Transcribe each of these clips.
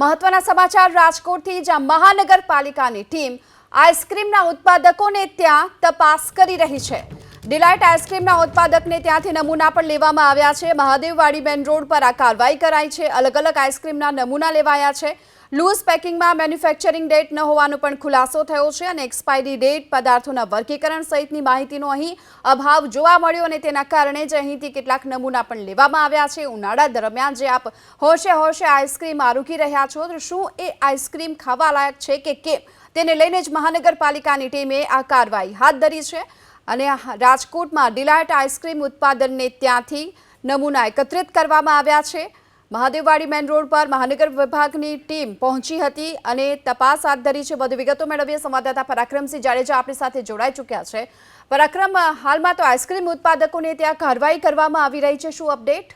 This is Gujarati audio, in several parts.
મહત્વના સમાચાર રાજકોટથી, જ્યાં મહાનગરપાલિકાની ટીમ આઈસ્ક્રીમના ઉત્પાદકોને ત્યાં તપાસ કરી રહી છે. ડિલાઇટ આઈસ્ક્રીમના ઉત્પાદકને ત્યાંથી નમૂના પણ લેવામાં આવ્યા છે. મહાદેવવાડી મેન રોડ પર આ કાર્યવાહી કરાઈ છે. અલગ અલગ આઈસ્ક્રીમના નમૂના લેવાયા છે. લૂઝ પેકિંગમાં મેન્યુફેક્ચરિંગ ડેટ ન હોવાનો પણ ખુલાસો થયો છે અને એક્સપાયરી ડેટ પદાર્થોના વર્ગીકરણ સહિતની માહિતીનો અહીં અભાવ જોવા મળ્યો અને તેના કારણે જ અહીંથી કેટલાક નમૂના પણ લેવામાં આવ્યા છે. ઉનાળા દરમિયાન જે આપ હોશે હોશે આઈસ્ક્રીમ આરોગી રહ્યા છો, તો શું એ આઈસ્ક્રીમ ખાવા લાયક છે કે કેમ? તેને લઈને જ મહાનગરપાલિકાની ટીમે આ કાર્યવાહી હાથ ધરી છે અને રાજકોટમાં ડિલાઇટ આઈસ્ક્રીમ ઉત્પાદનને ત્યાંથી નમૂના એકત્રિત કરવામાં આવ્યા છે. મહાદેવવાડી મેન રોડ પર મહાનગર વિભાગની ટીમ પહોંચી હતી અને તપાસ હાથ ધરી છે. વધુ વિગતો મેળવીએ. સંવાદદાતા પરાક્રમસિંહ જાડેજા આપણી સાથે જોડાઈ ચૂક્યા છે. પરાક્રમ, હાલમાં તો આઈસ્ક્રીમ ઉત્પાદકોને ત્યાં કાર્યવાહી કરવામાં આવી રહી છે. શું અપડેટ?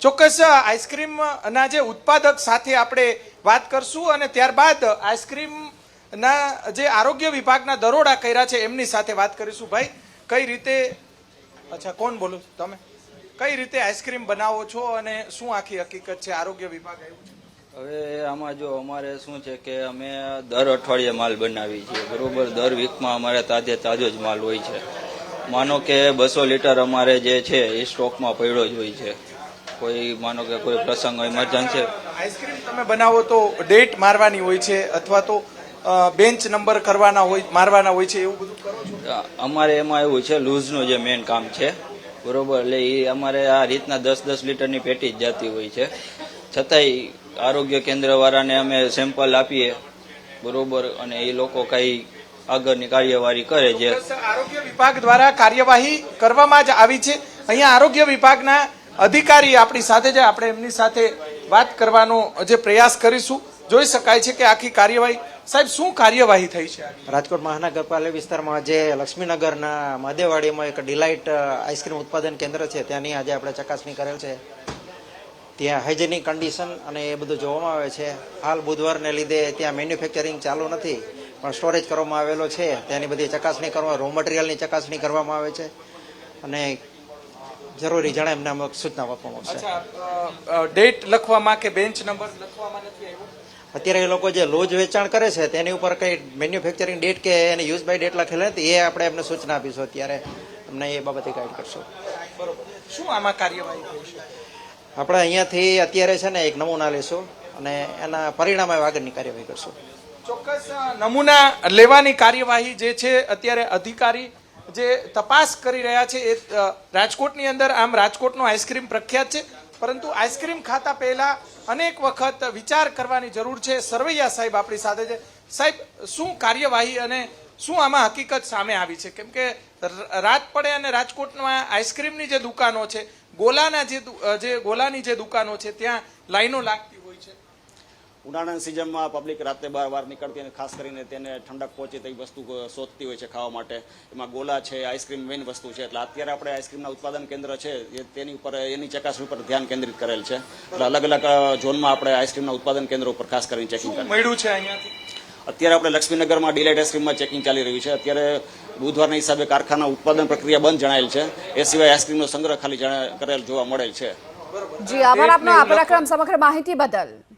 ચોક્કસ આઈસ્ક્રીમના જે ઉત્પાદક સાથે આપણે વાત કરશું અને ત્યારબાદ આઈસ્ક્રીમના જે આરોગ્ય વિભાગના દરોડા કર્યા છે, એમની સાથે વાત કરીશું. ભાઈ, કઈ રીતે, અચ્છા, કોણ બોલો તમે? કઈ રીતે આઈસ્ક્રીમ બનાવો છો અને શું આખી હકીકત છે? આરોગ્ય વિભાગ આવ્યું છે. હવે આમાં જો અમારે શું છે કે અમે દર અઠવાડિયે માલ બનાવીએ છીએ. બરોબર દર વીકમાં અમારે તાજે તાજો જ માલ હોય છે. માનો કે બસો લીટર અમારે જે છે એ સ્ટોકમાં પડ્યો જ હોય છે. કોઈ માનો કે કોઈ પ્રસંગ ઇમરજન્સી આઈસ્ક્રીમ તમે બનાવો તો ડેટ મારવાની હોય છે અથવા તો બેન્ચ નંબર કરવાના હોય મારવાના હોય છે એવું બધું કરો છો? અમારે એમાં એવું છે લૂઝનું જે મેઇન કામ છે બરોબર, એટલે એ અમારે આ રીતના દસ દસ લીટરની પેટી જ જતી હોય છે. છતાંય આરોગ્ય કેન્દ્ર વાળાને અમે સેમ્પલ આપીએ, બરોબર, અને એ લોકો કઈ આગળની કાર્યવાહી કરે છે. આરોગ્ય વિભાગ દ્વારા કાર્યવાહી કરવામાં જ આવી છે. અહીંયા આરોગ્ય વિભાગના અધિકારી આપણી સાથે છે. આપણે એમની સાથે વાત કરવાનો જે પ્રયાસ કરીશું. જોઈ શકાય છે કે આખી કાર્યવાહી સાહેબ શું કાર્યવાહી થઈ છે રાજકોટ મહાનગરપાલિકા વિસ્તારમાં જે લક્ષ્મીનગરના મહાદેવાડીમાં એક ડિલાઇટ આઈસ્ક્રીમ ઉત્પાદન કેન્દ્ર છે ત્યાંની આજે આપણે ચકાસણી કરેલ છે. ત્યાં હાઇજેનિક કન્ડિશન અને એ બધું જોવામાં આવે છે. હાલ બુધવારને લીધે ત્યાં મેન્યુફેક્ચરિંગ ચાલુ નથી પણ સ્ટોરેજ કરવામાં આવેલો છે. તેની બધી ચકાસણી કરવા રો મટીરિયલની ચકાસણી કરવામાં આવે છે. અને જરૂરી જણાય એમને અમુક સૂચના આપવામાં આવશે. ડેટ લખવામાં કે બેન્ચ નંબર લખવામાં નથી આવ્યો? અત્યારે એ લોકો જે લોજ વેચાણ કરે છે તેની ઉપર કઈ મેન્યુફેક્ચરિંગ ડેટ કે એને યુઝ બાય ડેટ લખેલા નથી એ આપણે એમને સૂચના આપીશું. અત્યારે અમને એ બાબતે ગાઈડ કરશું. બરોબર. શું આમાં કાર્યવાહી આપણે અહીંયાથી અત્યારે છે ને એક નમૂના લેશો અને એના પરિણામે આગળની કાર્યવાહી કરશું. ચોક્કસ નમૂના લેવાની કાર્યવાહી જે છે અત્યારે અધિકારી જે તપાસ કરી રહ્યા છે એ રાજકોટની અંદર આમ રાજકોટનો આઈસ્ક્રીમ પ્રખ્યાત છે. પરંતુ આઈસ્ક્રીમ ખાતા પહેલા અનેક વખત વિચાર કરવાની જરૂર છે. સરવૈયા સાહેબ આપણી સાથે છે. સાહેબ, શું કાર્યવાહી અને શું આમાં હકીકત સામે આવી છે? કેમ કે રાત પડે અને રાજકોટમાં આઈસ્ક્રીમની જે દુકાનો છે, ગોલાના જે જે ગોલાની જે દુકાનો છે, ત્યાં લાઈનો લાગતી હોય છે. ઉનાળાની સિઝનમાં પબ્લિક રાતે બાર વાર નીકળતી અને ખાસ કરીને તેને ઠંડક પહોંચે તેવી વસ્તુ શોધતી હોય છે ખાવા માટે. એમાં ગોલા છે આઈસ્ક્રીમ મેઇન વસ્તુ છે. એટલે અત્યારે આપણે આઈસ્ક્રીમના ઉત્પાદન કેન્દ્ર છે એ તેની ઉપર એની ચકાસણી ઉપર ધ્યાન કેન્દ્રિત કરેલ છે. એટલે અલગ અલગ ઝોનમાં આપણે આઈસ્ક્રીમના ઉત્પાદન કેન્દ્ર ઉપર ખાસ કરીને ચેકિંગ મળ્યું છે અહીંયાથી? અત્યારે આપણે લક્ષ્મીનગરમાં ડિલાઇટ આઈસ્ક્રીમમાં ચેકિંગ ચાલી રહ્યું છે. અત્યારે બુધવારના હિસાબે કારખાના ઉત્પાદન પ્રક્રિયા બંધ જણાયેલ છે. એ સિવાય આઈસ્ક્રીમનો સંગ્રહ ખાલી કરેલ જોવા મળેલ છે. જી આભાર આપનો. આ પરાક્રમ સમગ્ર માહિતી બદલ.